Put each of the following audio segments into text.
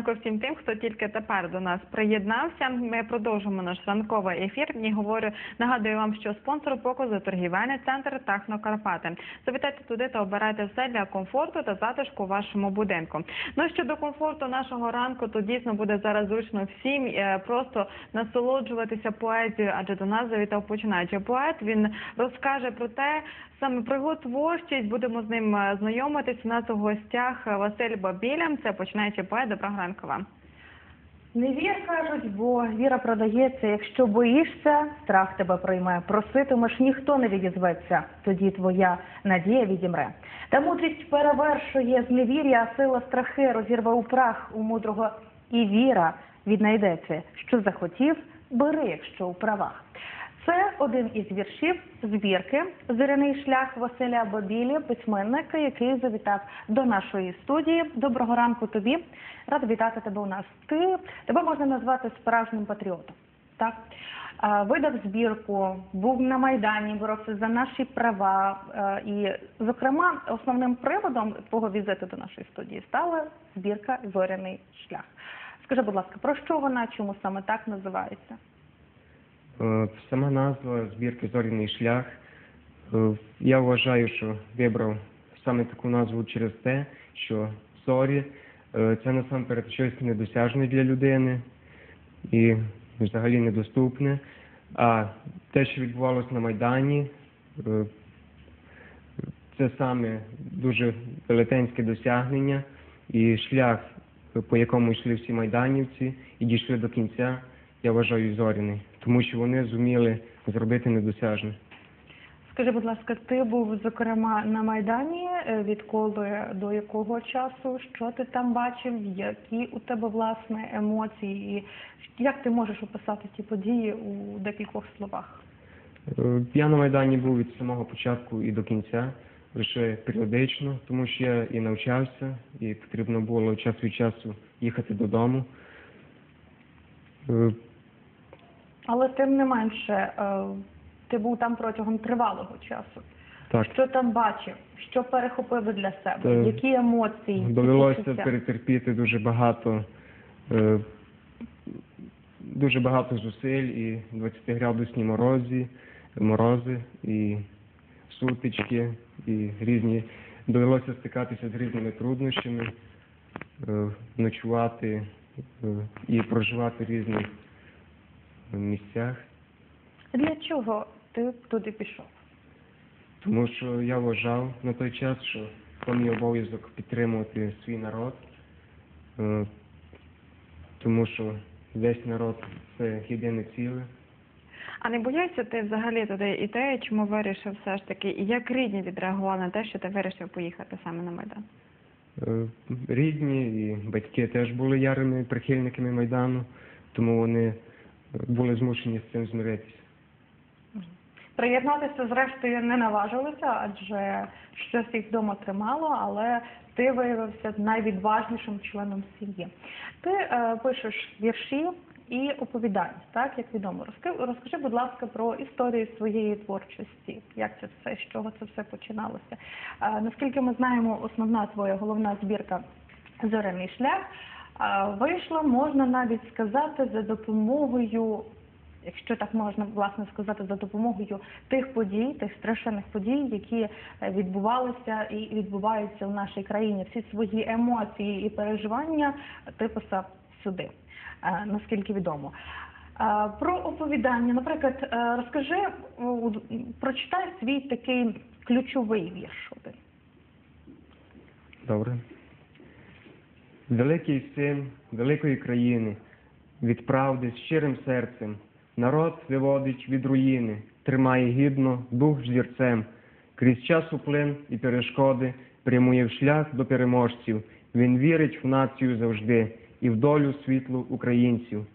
ранку всім тим, хто тільки тепер до нас приєднався. Ми продовжимо наш ранковий ефір. І говорю, нагадую вам, що спонсор показу торгівельний центр Технокарпати. Завітайте туди та обирайте все для комфорту та затишку вашому будинку. Ну щодо комфорту нашого ранку, то дійсно буде зараз зручно всім е, просто насолоджуватися поезією, адже до нас завітав починаючий поет. Він розкаже про те, саме про його творчість. Будемо з ним е, знайомитись. У нас у гостях Василь Бабіля. Це починаючий поет. Доброго ранку вам. Не вір, кажуть, бо віра продається. Якщо боїшся, страх тебе прийме. Проситимеш, ніхто не відізветься. Тоді твоя надія відімре. Та мудрість перевершує зневір'я, а сила страхи розірве у прах у мудрого і віра віднайдеться. Що захотів, бери, якщо у правах. Це один із віршів збірки Зоряний шлях Василя Бабілі, письменника, який завітав до нашої студії. Доброго ранку тобі. Рада вітати тебе у нас. Ти тебе можна назвати справжнім патріотом. Так видав збірку, був на майдані, боровся за наші права. І, зокрема, основним приводом твого візиту до нашої студії стала збірка Зоряний шлях. Скажи, будь ласка, про що вона, чому саме так називається? Е, Сама назва збірки Зоряний шлях. Е, Я вважаю, що вибрав саме таку назву через те, що зорі е, це насамперед щось недосяжне для людини і взагалі недоступне. А те, що відбувалося на Майдані, це саме дуже велетенське досягнення і шлях, по якому йшли всі майданівці і дійшли до кінця, я вважаю зоряний, тому що вони зуміли зробити недосяжне. Скажи, будь ласка, ти був зокрема на майдані. Е, Відколи до якого часу? Що ти там бачив? Які у тебе власне емоції? І як ти можеш описати ті події у декількох словах? Е, Я на Майдані був від самого початку і до кінця, лише періодично, тому що я і навчався, і потрібно було час від часу їхати додому. Але тим не менше, е, ти був там протягом тривалого часу. Так, Що там бачив? Що перехопив для себе? Е, Які емоції? довелося перетерпіти дуже багато, е, дуже багато зусиль і 20-градусні морозі, морози, і сутички, і різні. Довелося стикатися з різними труднощами, е, ночувати е, і проживати в різних місцях, Для чого ти туди пішов? тому що я вважав на той час, що то мій обов'язок підтримувати свій народ, е, тому що весь народ це єдине ціле. А не боявся ти взагалі туди іти? Чому вирішив все ж таки? І як рідні відреагували на те, що ти вирішив поїхати саме на майдан? Е, Рідні і батьки теж були ярими прихильниками Майдану, тому вони були змушені з цим змиритися. Приєднатися зрештою не наважилися, адже щось їх вдома тримало, але ти виявився найвідважнішим членом сім'ї. Ти е, пишеш вірші і оповідання, так як відомо. Розкажи, розкажи, будь ласка, про історію своєї творчості. Як це все, з чого це все починалося? Е, наскільки ми знаємо, основна твоя головна збірка Зоряний шлях вийшла, можна навіть сказати, за допомогою якщо так можна власне сказати, за допомогою тих подій, тих страшенних подій, які е, відбувалися і відбуваються в нашій країні. Всі свої емоції і переживання ти писав сюди, е, наскільки відомо. Про оповідання, наприклад, е, розкажи, прочитай свій такий ключовий вірш. Добре. Великий син великої країни, від правди з щирим серцем, народ виводить від руїни, тримає гідно дух зірцем, крізь часу плин і перешкоди прямує в шлях до переможців. Він вірить в націю завжди і в долю світлу українців.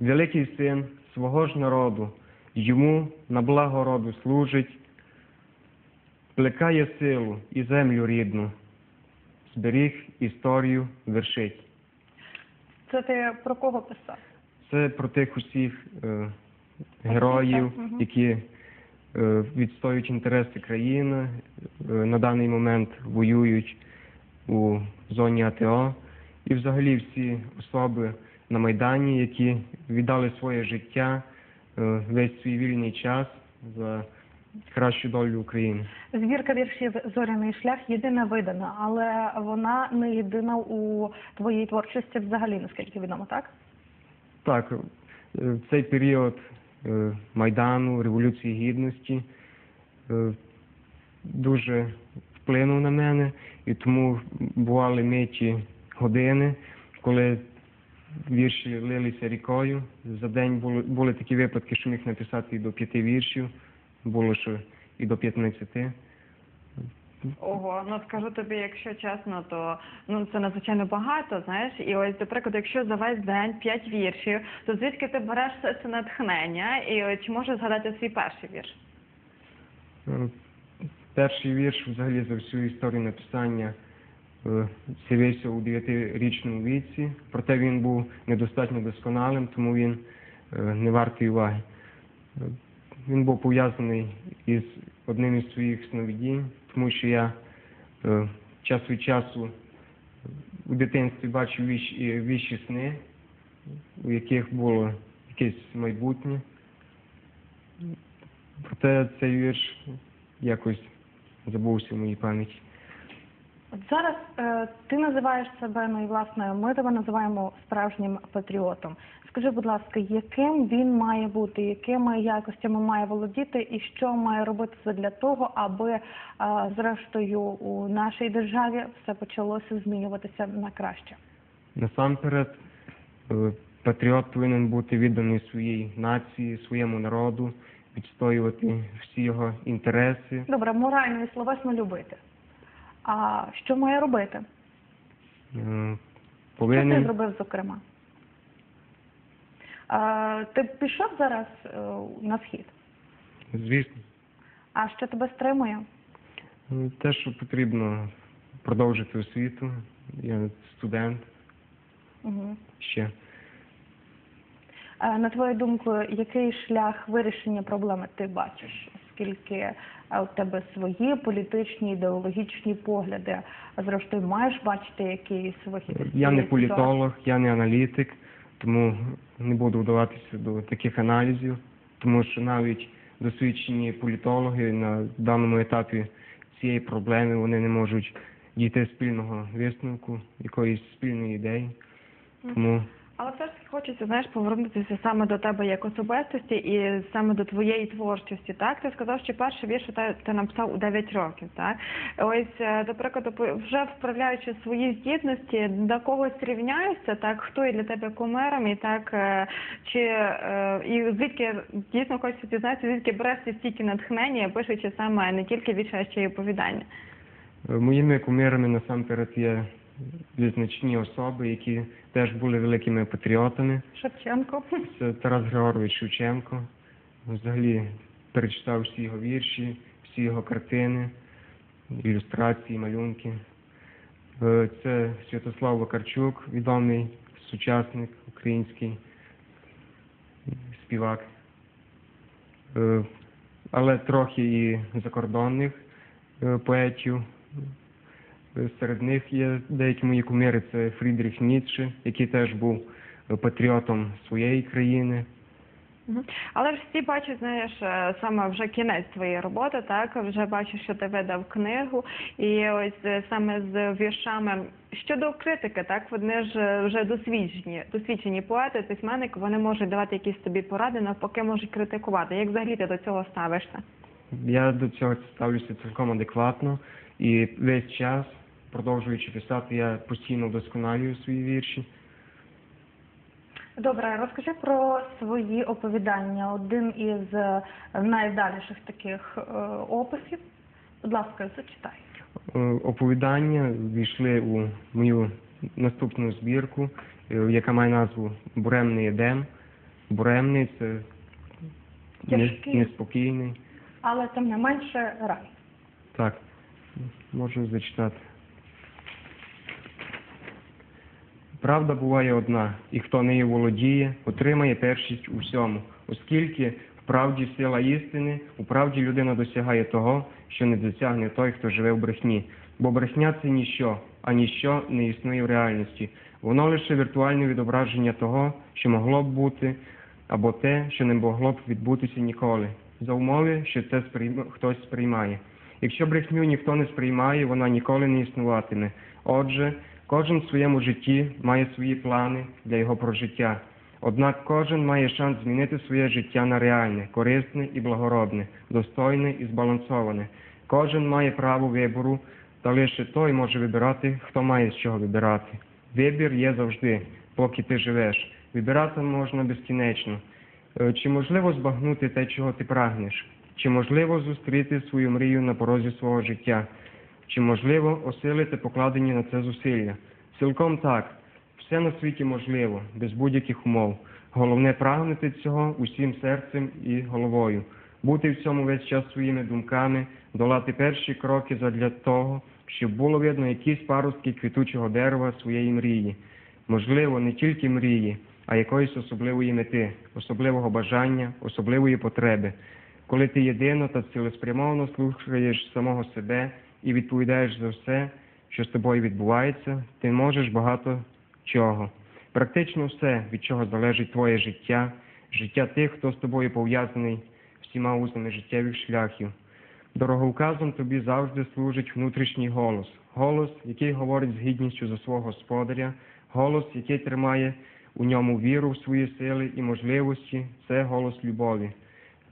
Великий син свого ж народу, йому на благо роду служить, плекає силу і землю рідну, зберіг історію вершить. Це ти про кого писав? Це про тих усіх е, героїв, Мгм. які е, відстоюють інтереси країни, е, на даний момент воюють у зоні АТО і взагалі всі особи на Майдані, які віддали своє життя, е, весь свій вільний час за кращу долю України. Збірка віршів Зоряний шлях єдина видана, але вона не єдина у твоїй творчості взагалі, наскільки відомо, так? Так, е, в цей період е, Майдану, Революції Гідності е, дуже вплинув на мене, і тому бували миті години, коли вірші лилися рікою. За день були, були такі випадки, що міг написати до п'яти віршів, було що і до п'ятнадцяти. Ого, ну скажу тобі, якщо чесно, то ну це надзвичайно багато, знаєш. І ось, до прикладу, якщо за весь день п'ять віршів, то звідки ти береш все це натхнення? І чи можеш згадати свій перший вірш? Е, Перший вірш взагалі за всю історію написання е, з'явився у дев'ятирічному віці, проте він був недостатньо досконалим, тому він е, не вартий уваги. Він був пов'язаний із одним із своїх сновидінь, тому що я е, час від часу у дитинстві бачив віщі, віщі сни, у яких було якесь майбутнє. Проте цей вірш якось забувся в моїй пам'яті. От зараз е, ти називаєш себе, ну і власне ми тебе називаємо справжнім патріотом. Скажи, будь ласка, яким він має бути, якими якостями має володіти, і що має робитися для того, аби е, зрештою у нашій державі все почалося змінюватися на краще? Насамперед, е, патріот повинен бути відданий своїй нації, своєму народу, відстоювати всі його інтереси. Добре, морально і словесно любити. А що має робити? Е, Що ти Повинен зробив, зокрема? А, ти пішов зараз е, на схід? звісно, А що тебе стримує? е, те, що потрібно продовжити освіту. Я студент Угу. ще. На твою думку, який шлях вирішення проблеми ти бачиш? Оскільки е, у тебе свої політичні ідеологічні погляди, а зрештою маєш бачити якийсь вихід? Я не політолог, я не аналітик, тому не буду вдаватися до таких аналізів, тому що навіть досвідчені політологи на даному етапі цієї проблеми вони не можуть дійти спільного висновку, якоїсь спільної ідеї. Тому Але все ж таки хочеться, знаєш, повернутися саме до тебе як особистості і саме до твоєї творчості. Так, ти сказав, що перший вірш ти, ти написав у 9 років. Так, ось е, до прикладу, вже вправляючи свої здібності, до когось рівняєшся, так хто є для тебе кумиром, і так е, чи е, і звідки дійсно хочеться дізнатися, звідки береш ти стільки натхнення, пишучи саме не тільки вірші, а ще й оповідання. моїми кумирами насамперед є визначні особи, які теж були великими патріотами. Шевченко. Це Тарас Григорович Шевченко. Взагалі перечитав всі його вірші, всі його картини, ілюстрації, малюнки. Е, Це Святослав Вакарчук, відомий сучасник український співак. Е, Але трохи і закордонних е, поетів. Серед них є деякі мої кумири, це Фрідріх Ніцше, який теж був е, патріотом своєї країни. Але ж всі бачать, знаєш, е, саме вже кінець твоєї роботи, так? Вже бачу, що ти видав книгу, і ось е, саме з віршами щодо критики, так? Вони ж вже досвідчені, досвідчені поети, письменники, вони можуть давати якісь тобі поради, навпаки можуть критикувати. Як взагалі ти до цього ставишся? Я до цього ставлюся цілком адекватно. І весь час, продовжуючи писати, я постійно вдосконалюю свої вірші. Добре, розкажи про свої оповідання. Один із е, найвдаліших таких е, описів. Будь ласка, зачитай. Е, Оповідання війшли у мою наступну збірку, е, яка має назву Буремний Едем. Буремний це не- Тяжкий. неспокійний. Але тим не менше рай. Так, можу зачитати. Правда буває одна, і хто нею володіє, отримає першість у всьому, оскільки в правді сила істини, у правді людина досягає того, що не досягне той, хто живе в брехні. Бо брехня це ніщо, а ніщо не існує в реальності. Воно лише віртуальне відображення того, що могло б бути, або те, що не могло б відбутися ніколи, за умови, що це сприйм... хтось сприймає. Якщо брехню ніхто не сприймає, вона ніколи не існуватиме. Отже, кожен в своєму житті має свої плани для його прожиття. Однак кожен має шанс змінити своє життя на реальне, корисне і благородне, достойне і збалансоване. Кожен має право вибору, та лише той може вибирати, хто має з чого вибирати. Вибір є завжди, поки ти живеш. Вибирати можна безкінечно. Е, Чи можливо збагнути те, чого ти прагнеш? Чи можливо зустріти свою мрію на порозі свого життя? Чи можливо осилити покладені на це зусилля? Цілком так. Все на світі можливо, без будь-яких умов. Головне прагнути цього усім серцем і головою, бути в цьому весь час своїми думками, долати перші кроки задля того, щоб було видно якісь паростки квітучого дерева своєї мрії. Можливо, не тільки мрії, а якоїсь особливої мети, особливого бажання, особливої потреби. Коли ти єдино та цілеспрямовано слухаєш самого себе і відповідаєш за все, що з тобою відбувається, ти можеш багато чого. Практично все, від чого залежить твоє життя, життя тих, хто з тобою пов'язаний всіма узнами життєвих шляхів. Дороговказом тобі завжди служить внутрішній голос, голос, який говорить з гідністю за свого господаря, голос, який тримає у ньому віру в свої сили і можливості, це голос любові.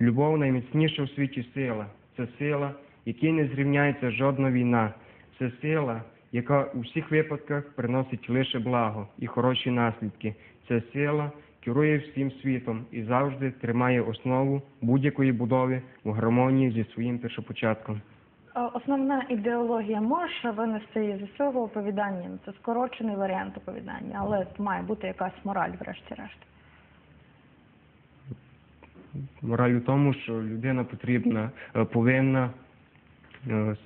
Любов найміцніша в світі сила. Це сила, якій не зрівняється жодна війна. Це сила, яка у всіх випадках приносить лише благо і хороші наслідки. Це сила керує всім світом і завжди тримає основу будь-якої будови в гармонії зі своїм першопочатком. Е, Основна ідеологія може винести із цього оповідання. Ну, Це скорочений варіант оповідання, але має бути якась мораль, врешті-решт. Мораль у тому, що людина потрібна, е, повинна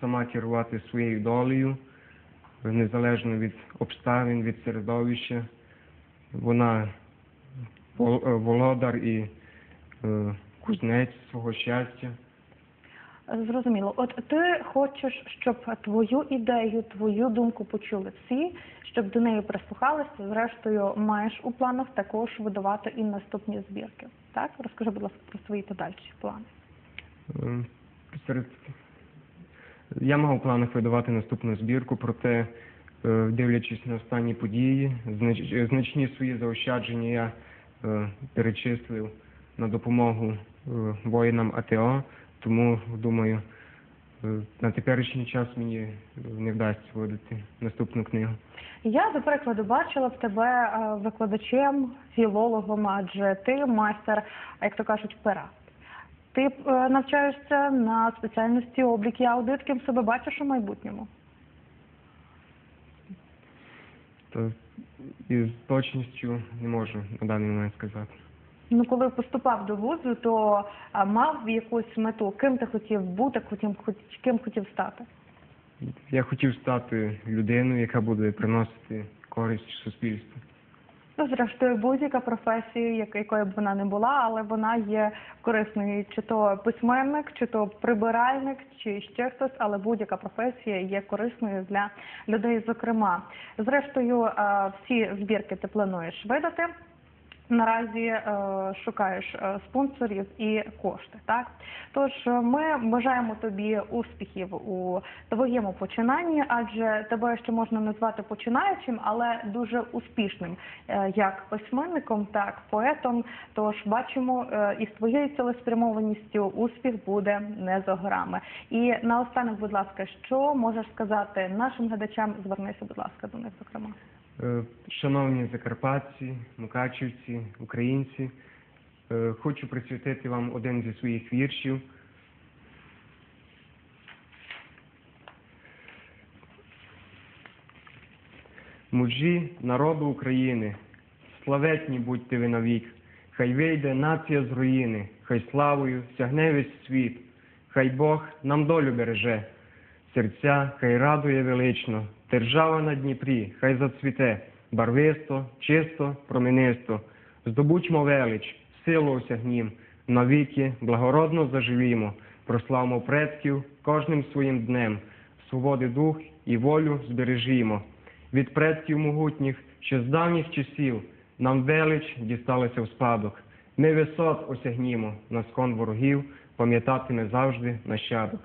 сама керувати своєю долею, е, незалежно від обставин, від середовища. Вона е, володар і е, кузнець свого щастя. Зрозуміло. От ти хочеш, щоб твою ідею, твою думку почули всі, щоб до неї прислухалися. Зрештою, маєш у планах також видавати і наступні збірки. Так, розкажи, будь ласка, про свої подальші плани. Е, Серед... Я мав у планах видавати наступну збірку, проте, е, дивлячись на останні події, знач- значні свої заощадження я е, перечислив на допомогу е, воїнам АТО, тому думаю, на теперішній час мені не вдасться видати наступну книгу. Я, до прикладу, бачила в тебе викладачем, філологом, адже ти майстер, як то кажуть, пера. Ти е, навчаєшся на спеціальності облік і аудит, ким себе бачиш у майбутньому. То із точністю не можу на даний момент сказати. Ну, коли поступав до вузу, то а, мав якусь мету, ким ти хотів бути, хотів, хоч- ким хотів стати. Я хотів стати людиною, яка буде приносити користь суспільству. Ну, зрештою, будь-яка професія, як- якою б вона не була, але вона є корисною. Чи то письменник, чи то прибиральник, чи ще хтось, але будь-яка професія є корисною для людей, зокрема. Зрештою, всі збірки ти плануєш видати. Наразі е, шукаєш е, спонсорів і кошти. Так тож е, ми бажаємо тобі успіхів у твоєму починанні, адже тебе ще можна назвати починаючим, але дуже успішним е, як письменником, так поетом. Тож бачимо, е, із твоєю цілеспрямованістю успіх буде не за горами. І наостанок, будь ласка, що можеш сказати нашим глядачам? Звернися, будь ласка, до них, зокрема. Е, Шановні закарпатці, мукачівці, українці, е, хочу присвятити вам один зі своїх віршів. Мужі народу України, славетні будьте ви навік, хай вийде нація з руїни, хай славою сягне весь світ, хай Бог нам долю береже, серця хай радує велично, держава на Дніпрі, хай зацвіте, барвисто, чисто, променисто, здобучмо велич, силу осягнім, навіки благородно заживімо, прославмо предків кожним своїм днем, свободи дух і волю збережімо. Від предків могутніх, що з давніх часів нам велич дісталася в спадок. Ми висот осягнімо на скон ворогів, пам'ятатиме завжди нащадок.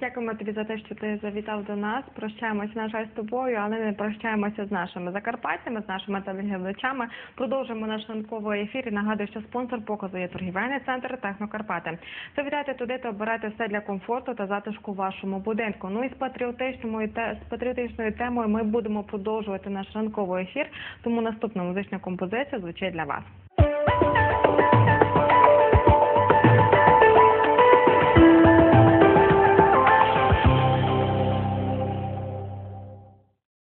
Дякуємо тобі за те, що ти завітав до нас. Прощаємося, на жаль, з тобою, але не прощаємося з нашими закарпатцями, з нашими телеглядачами. Продовжуємо наш ранковий ефір. І нагадую, що спонсор показу є торгівельний центр Технокарпати. Завітайте туди та обирайте все для комфорту та затишку вашому будинку. Ну і з патріотичною те з патріотичною темою ми будемо продовжувати наш ранковий ефір. Тому наступна музична композиція звучить для вас.